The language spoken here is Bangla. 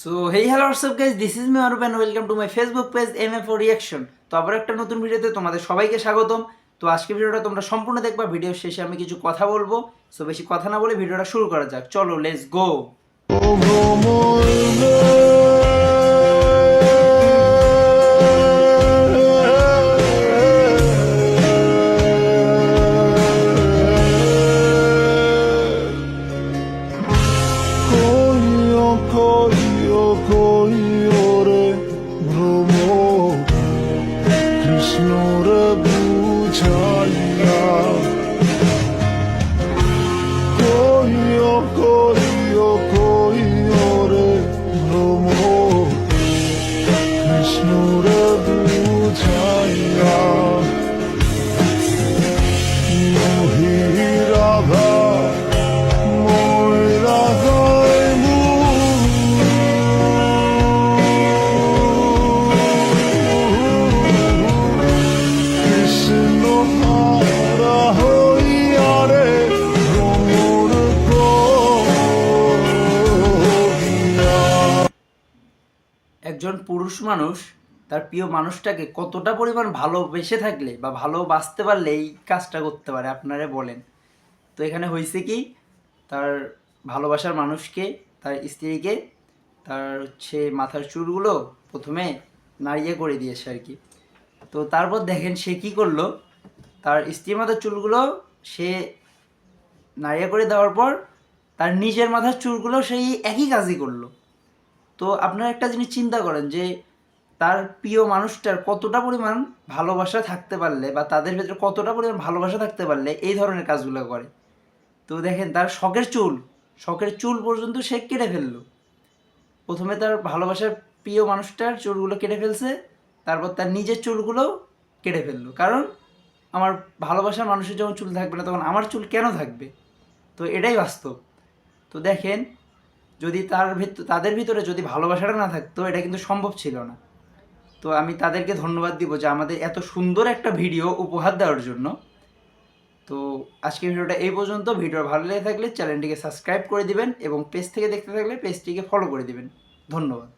So hey hello WhatsApp guys this is me Arup and welcome to my Facebook page M A for reaction তো আবার একটা নতুন ভিডিওতে তোমাদের সবাইকে স্বাগতম। তো আজকে ভিডিওটা তোমরা সম্পূর্ণ দেখবা। ভিডিও শেষে আমি কিছু কথা বলব। সো বেশি কথা না বলে ভিডিওটা শুরু করা যাক। চলো লেটস গো রে ভ্রমর কৃষ্ণর বুঝাইয়া একজন পুরুষ মানুষ, তার প্রিয় মানুষটাকে কতটা পরিমাণ ভালোবেসে থাকলে বা ভালোবাসতে পারলে এই কাজটা করতে পারে, আপনারা বলেন। তো এখানে হয়েছে কি, তার ভালোবাসার মানুষকে, তার স্ত্রীকে, তার হচ্ছে মাথার চুলগুলো প্রথমে নাড়িয়ে করে দিয়েছে আর কি। তো তারপর দেখেন সে কি করল তার স্ত্রীর মাথার চুলগুলো সে নাড়িয়ে করে দেওয়ার পর তার নিজের মাথার চুলগুলো সেই একই কাজই করল। তো আপনারা একটা জিনিস চিন্তা করেন যে তার প্রিয় মানুষটার কতটা পরিমাণ ভালোবাসা থাকতে পারলে বা তাদের ভেতরে কতটা পরিমাণ ভালোবাসা থাকতে পারলে এই ধরনের কাজগুলো করে। তো দেখেন তার শখের চুল শখের চুল পর্যন্ত সে কেটে ফেলল। প্রথমে তার ভালোবাসার প্রিয় মানুষটার চুলগুলো কেটে ফেলছে, তারপর তার নিজের চুলগুলোও কেটে ফেলল। কারণ আমার ভালোবাসার মানুষের যখন চুল থাকবে না, তখন আমার চুল কেন থাকবে? তো এটাই বাস্তব। তো দেখেন, যদি তার ভিতর তাদের ভিতরে যদি ভালোবাসাটা না থাকতো, এটা কিন্তু সম্ভব ছিল না। তো আমি তাদেরকে ধন্যবাদ দিব যে আমাদের এত সুন্দর একটা ভিডিও উপহার দেওয়ার জন্য। তো আজকের ভিডিওটা এই পর্যন্ত। ভিডিও ভালো লেগে থাকলে চ্যানেলটিকে সাবস্ক্রাইব করে দিবেন এবং পেজ থেকে দেখতে থাকলে পেজটিকে ফলো করে দিবেন। ধন্যবাদ।